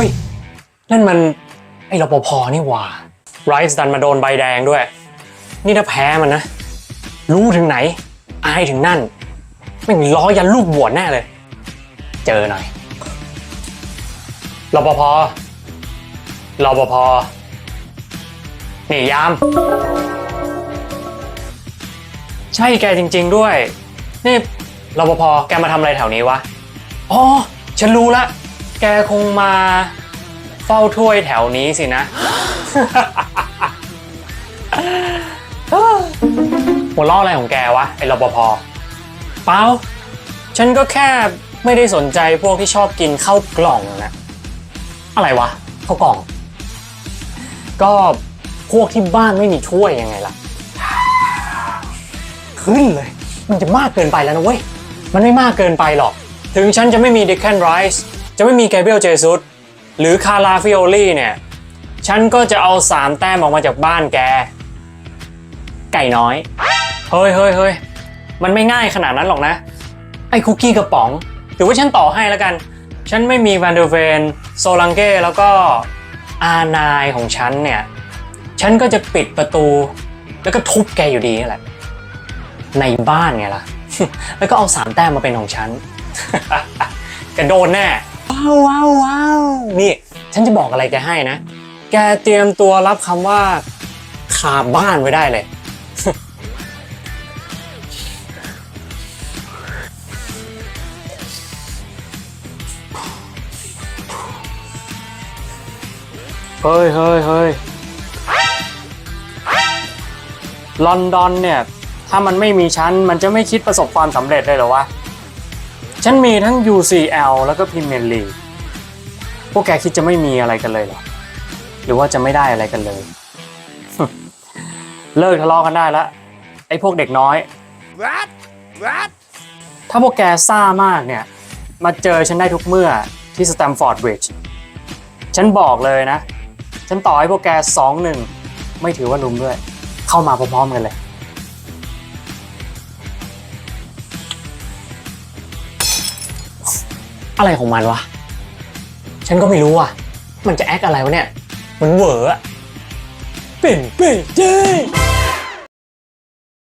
ฮ้ย นั่นมัน ไอ้รปภนี่หว่าไรส์ดันมาโดนใบแดงด้วย นี่ถ้าแพ้มันนะ รู้ถึงไหน อายถึงนั่น ไม่งล้อยันลูกบวชแน่เลย เจอหน่อยรปภรปภนี่ยาม ใช่แกจริง ๆด้วย นี่รปภแกมาทำอะไรแถวนี้วะ อ๋อ ฉันรู้ละ แกคงมาเฝ้าถ้วยแถวนี้สินะ หัวล้ออะไรของแกวะ ไอ้รปภเปล่าฉันก็แค่ไม่ได้สนใจพวกที่ชอบกินข้าวกล่องนะ อะไรวะข้าวกล่อง ก็พวกที่บ้านไม่มีถ้วยยังไงล่ะ ขึ้นเลย มันจะมากเกินไปแล้วนะเว้ย มันไม่มากเกินไปหรอก ถึงฉันจะไม่มีเดคแคนไรส์ จะไม่มีแกเบรียลเจซุสหรือคาราฟิโอลี่เนี่ย ฉันก็จะเอาสามแต้มออกมาจากบ้านแก ไก่น้อย เฮ้ยเฮ้ยเฮ้ยมันไม่ง่ายขนาดนั้นหรอกนะ ไอ้คุกกี้กระป๋อง ถือว่าฉันต่อให้แล้วกัน ฉันไม่มีแวนเดอร์เวนโซลังเก้แล้วก็อานายของฉันเนี่ย ฉันก็จะปิดประตู แล้วก็ทุบแกอยู่ดีนั่นแหละ ในบ้านไงล่ะ แล้วก็เอาสามแต้มมาเป็นของฉันแกโดนแน่ ว้าวว้าวว้าวนี่ ฉันจะบอกอะไรแกให้นะ แกเตรียมตัวรับคำว่าขาบ้านไว้ได้เลย เฮ้ยเฮ้ยเฮ้ยลอนดอนเนี่ย ถ้ามันไม่มีฉัน มันจะไม่คิดประสบความสำเร็จเลยเหรอวะ ฉันมีทั้ง UCL แล้วก็ Premier League พวกแกคิดจะไม่มีอะไรกันเลยเหรอ หรือว่าจะไม่ได้อะไรกันเลย เลิกทะเลาะกันได้แล้วไอ้พวกเด็กน้อย What? What? ถ้าพวกแกซ่ามากเนี่ย มาเจอฉันได้ทุกเมื่อที่สแตมฟอร์ดบริดจ์ฉันบอกเลยนะ ฉันต่อให้พวกแกสองหนึ่งไม่ถือว่าลุมด้วย เข้ามาพร้อมๆกันเลย อะไรของมันวะ ฉันก็ไม่รู้อะ มันจะแอคอะไรวะเนี่ย มันเหวออะเป็นไปได้